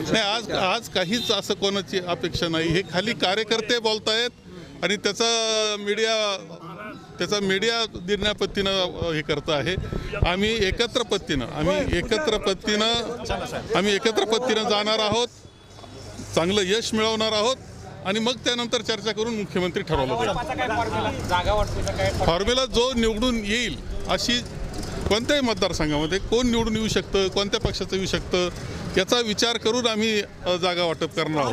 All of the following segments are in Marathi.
नाही आज आज काहीच असं कोणाची अपेक्षा नाही. हे खाली कार्यकर्ते बोलतायत आणि त्याचा मीडिया त्याचा मीडिया निर्णया हे करत आहे. आम्ही एकत्र पत्तीनं आम्ही एकत्र पत्तीनं आम्ही एकत्र पत्तीनं जाणार आहोत. चांगलं यश मिळवणार आहोत. आणि मग त्यानंतर चर्चा करून मुख्यमंत्री ठरवलं जाईल. फॉर्म्युला जो निवडून येईल अशी कोणत्याही मतदारसंघामध्ये कोण निवडून येऊ शकतं कोणत्या पक्षाचं येऊ शकतं? याचा विचार करून आम्ही जागा वाटप करणार आहोत.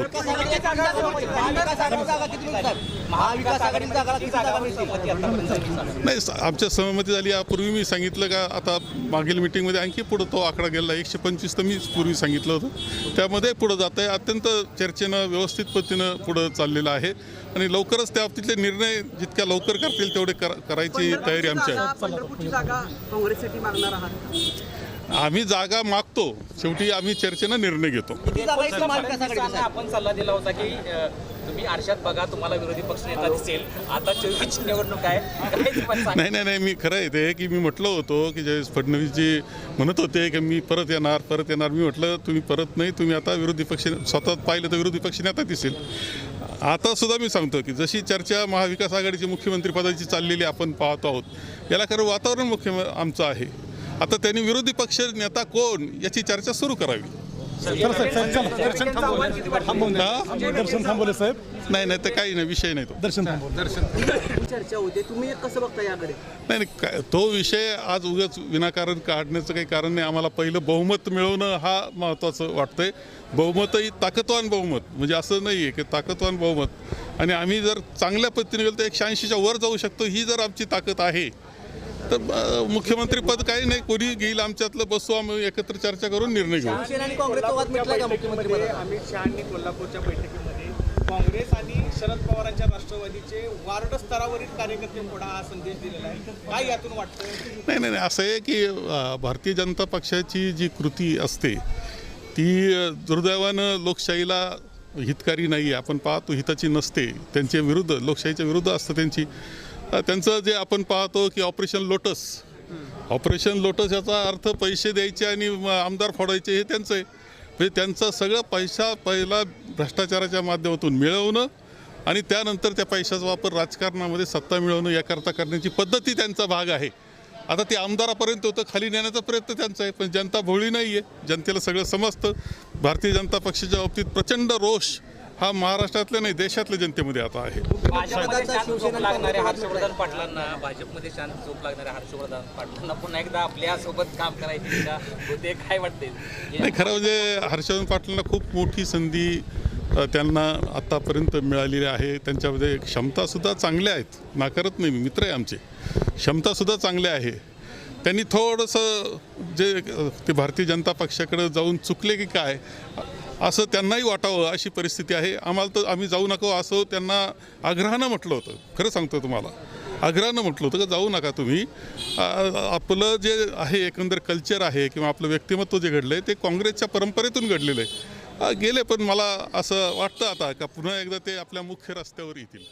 नाही आमच्या सहमती झाली. यापूर्वी मी सांगितलं का आता मागील मिटिंगमध्ये आणखी पुढं तो आकडा गेला. एकशे पंचवीस तर मी पूर्वी सांगितलं होतं. त्यामध्ये पुढं जात आहे. अत्यंत चर्चेनं व्यवस्थित पद्धतीनं पुढं चाललेलं आहे. आणि लवकरच त्या बाबतीतले निर्णय जितक्या लवकर करतील तेवढे करायची तयारी आमची आहे. आम्ही जागा मागतो. शेवटी आम्ही चर्चेनं निर्णय घेतो. आपण सल्ला दिला होता की तुम्ही आरशात बघा तुम्हाला विरोधी पक्ष नेता दिसेल. आता चोवीसची निवडणूक आहे. नाही नाही नाही मी खरं आहे ते की मी म्हटलं होतो की ज्यावेळेस फडणवीसजी म्हणत होते की मी परत येणार परत येणार. मी म्हटलं तुम्ही परत नाही तुम्ही आता विरोधी पक्ष स्वतः पाहिलं तर विरोधी पक्ष नेता दिसेल. आता सुद्धा मी सांगतो की जशी चर्चा महाविकास आघाडीची मुख्यमंत्री पदाची चाललेली आपण पाहतो आहोत याला खरं वातावरण मुख्य आमचं आहे. आता त्यांनी विरोधी पक्ष नेता कोण याची चर्चा सुरू करावी? दर्शन थांबवले. साहेब. नाही नाही तर काही नाही विषय नाही तो. दर्शन थांबवले चर्चा होते तुम्ही कसं बघता याकडे? नाही नाही काय तो विषय आज उगाच विनाकारण काढण्याचं काही कारण नाही. आम्हाला पहिलं बहुमत मिळवणं हा महत्त्वाचं वाटतंय. बहुमतही ताकदवान बहुमत. म्हणजे असं नाही आहे की ताकदवान बहुमत. आणि आम्ही जर चांगल्या पद्धतीने गेलो तर एकशे ऐंशीच्या वर जाऊ शकतो. ही जर आमची ताकद आहे तर अं, मुख्यमंत्रीपद काही नाही. कोणी घेईल आमच्यातलं बसू आम्ही एकत्र चर्चा करून निर्णय घेऊ. मुख्यमंत्री मध्ये अमित शहानी कोल्हापूरच्या बैठकीमध्ये काँग्रेस आणि शरद पवारांच्या राष्ट्रवादीचे वार्ड स्तरावरील कार्यकर्ते पुढे हा संदेश दिलेला आहे. काय यातून वाटतं नाही नाही नाही. असं आहे की भारतीय जनता पक्षाची जी कृती असते ती दुर्दैवानं लोकशाहीला हितकारी नाही आपण पाहतो हिताची नसते. त्यांच्या विरुद्ध लोकशाहीच्या विरुद्ध असतं त्यांची. त्यांचं जे आपण पाहतो की ऑपरेशन लोटस ऑपरेशन लोटस याचा अर्थ पैसे द्यायचे आणि आमदार फोडायचे हे त्यांचं आहे. म्हणजे त्यांचा सगळं पैसा पहिला भ्रष्टाचाराच्या माध्यमातून मिळवणं आणि त्यानंतर त्या पैशाचा वापर राजकारणामध्ये सत्ता मिळवणं याकरता करण्याची पद्धती त्यांचा भाग आहे. आता ते आमदारापर्यंत होतं खाली नेण्याचा प्रयत्न त्यांचा आहे पण जनता भोळी नाही आहे जनतेला सगळं समजतं. भारतीय जनता पक्षाच्या बाबतीत प्रचंड रोष हा महाराष्ट्रातल्या नाही देशातल्या जनतेमध्ये आता आहे. भाजपमध्ये शांत झोप लागणाऱ्या हर्षवर्धन पाटलांना भाजपमध्ये शांत झोप लागणाऱ्या हर्षवर्धन पाटलांना पुन्हा एकदा आपल्यासोबत काम करायची इच्छा होते. काय वाटते नाही खरं म्हणजे हर्षवर्धन पाटलांना खूप मोठी संधी त्यांना आत्तापर्यंत मिळालेली आहे. त्यांच्यामध्ये क्षमतासुद्धा चांगल्या आहेत. नाकारत नाही मी मित्र आहे आमचे. क्षमतासुद्धा चांगल्या आहे. त्यांनी थोडंसं जे ते भारतीय जनता पक्षाकडे जाऊन चुकले की काय असं त्यांनाही वाटावं अशी परिस्थिती आहे. आम्हाला तर आम्ही जाऊ नको असं त्यांना आग्रहानं म्हटलं होतं. खरं सांगतो तुम्हाला. आग्रहानं म्हटलं होतं का जाऊ नका तुम्ही. आपलं जे आहे एकंदर कल्चर आहे किंवा आपलं व्यक्तिमत्व जे घडलं आहे ते काँग्रेसच्या परंपरेतून घडलेलं आहे. गेले पण मला असं वाटतं आता का पुन्हा एकदा ते आपल्या मुख्य रस्त्यावर येतील.